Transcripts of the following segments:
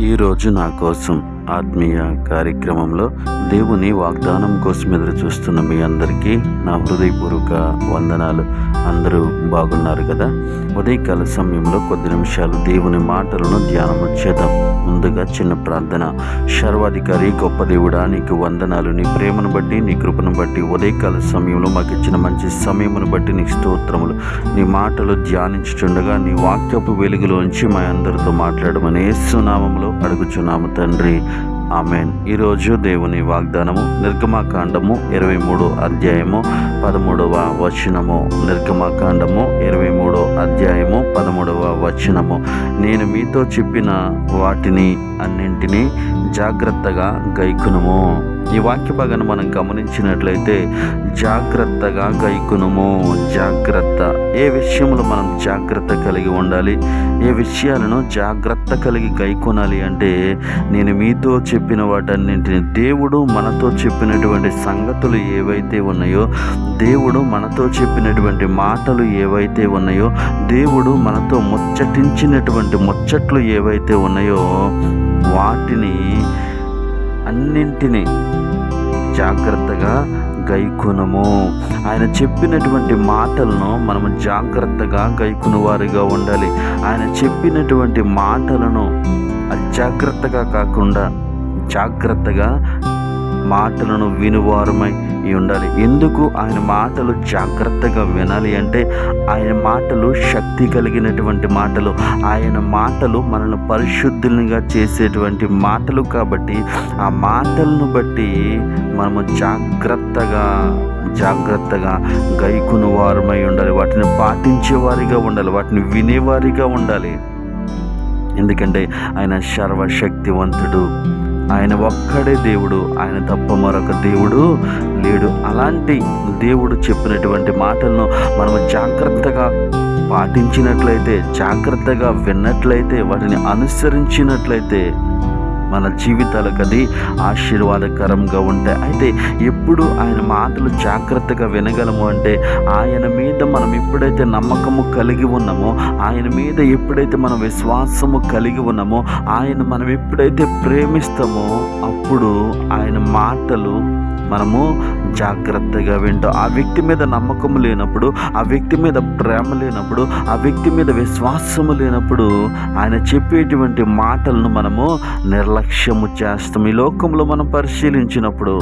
ఈరోజు నా కోసం. ఆత్మీయ కార్యక్రమంలో దేవుని వాగ్దానం కోసం ఎదురు చూస్తున్న మీ అందరికీ నా హృదయపూర్వక వందనాలు. అందరూ బాగున్నారు కదా? ఉదయకాల సమయంలో కొద్ది నిమిషాలు దేవుని మాటలను ధ్యానం చేద్దాం. ముందుగా చిన్న ప్రార్థన. సర్వాధికారి గొప్ప దేవుడా నీకు వందనాలు. నీ ప్రేమను బట్టి నీ కృపను బట్టి ఉదయకాల సమయంలో మాకు ఇచ్చిన మంచి సమయమును బట్టి నీకు స్తోత్రములు. నీ మాటలు ధ్యానించుచుండగా నీ వాక్యపు వెలుగులోంచి మా అందరితో మాట్లాడమని యేసునామంలో అడుగుచున్నాము తండ్రి. ఆమెన్. ఈరోజు దేవుని వాగ్దానము నిర్గమాకాండము ఇరవై మూడో అధ్యాయము పదమూడవ వచనము. నిర్గమాకాండము ఇరవై మూడో అధ్యాయము పదమూడవ వచనము. నేను మీతో చెప్పిన వాటిని అన్నింటినీ జాగ్రత్తగా గైకునము. ఈ వాక్య భాగాన్ని మనం గమనించినట్లయితే జాగ్రత్తగా గైకునము. జాగ్రత్త. ఏ విషయంలో మనం జాగ్రత్త కలిగి ఉండాలి? ఏ విషయాలను జాగ్రత్త కలిగి గైకొనాలి అంటే నేను మీతో చెప్పిన వాటన్నింటిని దేవుడు మనతో చెప్పినటువంటి సంగతులు ఏవైతే ఉన్నాయో దేవుడు మనతో చెప్పినటువంటి మాటలు ఏవైతే ఉన్నాయో దేవుడు మనతో ముచ్చటించినటువంటి ముచ్చట్లు ఏవైతే ఉన్నాయో వాటిని అన్నింటినీ జాగ్రత్తగా గైకునము. ఆయన చెప్పినటువంటి మాటలను మనము జాగ్రత్తగా గైకుని వారిగా ఉండాలి. ఆయన చెప్పినటువంటి మాటలను అజాగ్రత్తగా కాకుండా జాగ్రత్తగా మాటలను వినువారమై ఉండాలి. ఎందుకు? ఆయన మాటలు జాగ్రత్తగా వినాలి అంటే ఆయన మాటలు శక్తి కలిగినటువంటి మాటలు. ఆయన మాటలు మనల్ని పరిశుద్ధులుగా చేసేటువంటి మాటలు కాబట్టి ఆ మాటలను బట్టి మనము జాగ్రత్తగా జాగ్రత్తగా గైకుని వారమై ఉండాలి. వాటిని పాటించేవారిగా ఉండాలి. వాటిని వినేవారిగా ఉండాలి. ఎందుకంటే ఆయన సర్వశక్తివంతుడు. ఆయన ఒక్కడే దేవుడు ఆయన తప్ప మరొక దేవుడు లేడు. అలాంటి దేవుడు చెప్పినటువంటి మాటలను మనము జాగ్రత్తగా పాటించినట్లయితే జాగ్రత్తగా విన్నట్లయితే వాటిని అనుసరించినట్లయితే మన జీవితాలకు అది ఆశీర్వాదకరంగా ఉంటాయి. అయితే ఎప్పుడు ఆయన మాటలు జాగ్రత్తగా వినగలము అంటే ఆయన మీద మనం ఎప్పుడైతే నమ్మకము కలిగి ఉన్నామో ఆయన మీద ఎప్పుడైతే మనం విశ్వాసము కలిగి ఉన్నామో ఆయన మనం ఎప్పుడైతే ప్రేమిస్తామో అప్పుడు ఆయన మాటలు మనము జాగ్రత్తగా వింటాం ఆ వ్యక్తి మీద నమ్మకం లేనప్పుడు ఆ వ్యక్తి మీద ప్రేమ లేనప్పుడు ఆ వ్యక్తి మీద విశ్వాసము లేనప్పుడు ఆయన చెప్పేటువంటి మాటలను మనము నిర్లక్ష్యము చేస్తాం. ఈ లోకంలో మనం పరిశీలించినప్పుడు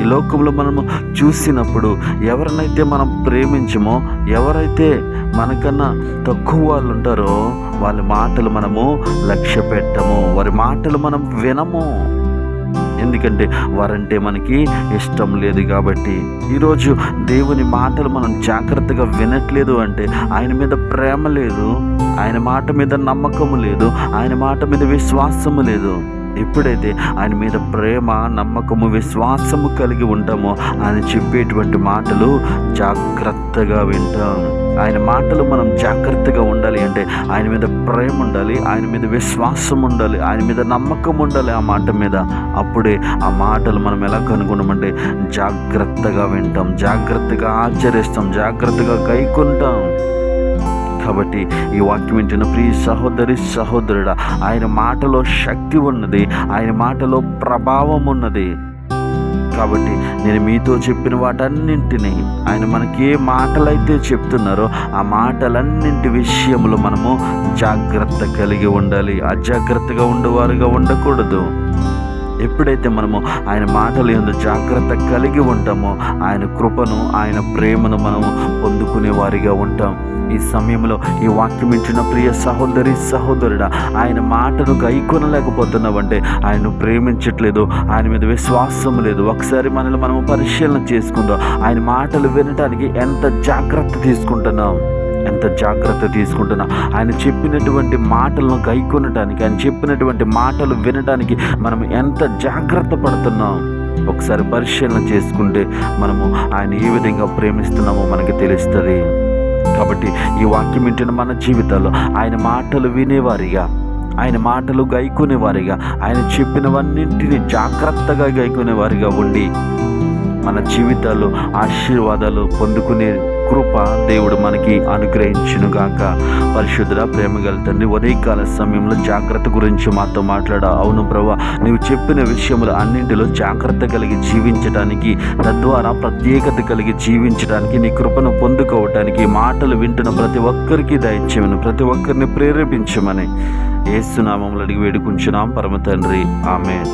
ఈ లోకంలో మనము చూసినప్పుడు ఎవరినైతే మనం ప్రేమించమో ఎవరైతే మనకన్నా తక్కువ వాళ్ళు ఉంటారో వాళ్ళ మాటలు మనము లక్ష్య పెట్టము వారి మాటలు మనం వినము. ఎందుకంటే వారంటే మనకి ఇష్టం లేదు కాబట్టి. ఈరోజు దేవుని మాటలు మనం జాగ్రత్తగా వినట్లేదు అంటే ఆయన మీద ప్రేమ లేదు. ఆయన మాట మీద నమ్మకము లేదు. ఆయన మాట మీద విశ్వాసము లేదు. ఎప్పుడైతే ఆయన మీద ప్రేమ నమ్మకము విశ్వాసము కలిగి ఉంటామో ఆయన చెప్పేటువంటి మాటలు జాగ్రత్తగా వింటాం. ఆయన మాటలు మనం జాగ్రత్తగా ఉండాలి అంటే ఆయన మీద ప్రేమ ఉండాలి ఆయన మీద విశ్వాసం ఉండాలి ఆయన మీద నమ్మకం ఉండాలి ఆ మాట మీద. అప్పుడే ఆ మాటలు మనం ఎలా కనుగొనమంటే జాగ్రత్తగా వింటాం జాగ్రత్తగా ఆచరిస్తాం జాగ్రత్తగా కైకుంటాం. కాబట్టి ఈ వాక్యం వింటున్న ప్రియ సహోదరి సహోదరుడా ఆయన మాటలో శక్తి ఉన్నది ఆయన మాటలో ప్రభావం ఉన్నది. కాబట్టి నేను మీతో చెప్పిన వాటన్నింటినీ ఆయన మనకి ఏ మాటలైతే చెప్తున్నారో ఆ మాటలన్నింటి విషయంలో మనము జాగ్రత్త కలిగి ఉండాలి. అజాగ్రత్తగా ఉండేవారుగా ఉండకూడదు. ఎప్పుడైతే మనము ఆయన మాటలు ఎందు జాగ్రత్త కలిగి ఉంటామో ఆయన కృపను ఆయన ప్రేమను మనము పొందుకునే వారిగా ఉంటాం. ఈ సమయంలో ఈ వాక్యం ఇచ్చిన ప్రియ సహోదరి సహోదరుడా ఆయన మాటను గైకొనలేకపోతున్నావంటే ఆయన ప్రేమించట్లేదు ఆయన మీద విశ్వాసం లేదు. ఒకసారి మనల్ని మనము పరిశీలన చేసుకుందాం. ఆయన మాటలు వినడానికి ఎంత జాగ్రత్త తీసుకుంటున్నాం? ఎంత జాగ్రత్త తీసుకుంటున్నా. ఆయన చెప్పినటువంటి మాటలను గైకొనటానికి ఆయన చెప్పినటువంటి మాటలు వినడానికి మనం ఎంత జాగ్రత్త పడుతున్నాం. ఒకసారి పరిశీలన చేసుకుంటే మనము ఆయన ఏ విధంగా ప్రేమిస్తున్నామో మనకి తెలుస్తుంది. కాబట్టి ఈ వాక్యం వింటున్న మన జీవితాల్లో ఆయన మాటలు వినేవారిగా ఆయన మాటలు గైకునేవారిగా ఆయన చెప్పినవన్నింటినీ జాగ్రత్తగా గైకునేవారిగా ఉండి మన జీవితాల్లో ఆశీర్వాదాలు పొందుకునే కృప దేవుడు మనకి అనుగ్రహించునుగాక. పరిశుద్ధ ప్రేమ గల తండ్రి ఉదయకాల సమయంలో జాగ్రత్త గురించి మాతో మాట్లాడా. అవును ప్రభా నీవు చెప్పిన విషయములు అన్నింటిలో జాగ్రత్త కలిగి జీవించడానికి తద్వారా ప్రత్యేకత కలిగి జీవించడానికి నీ కృపను పొందుకోవటానికి మాటలు వింటున్న ప్రతి ఒక్కరికి దయచేయమని ప్రతి ఒక్కరిని ప్రేరేపించమని. ఏసునామంలో అడిగి వేడుకుంటున్నాం. పరమ తండ్రి. ఆమె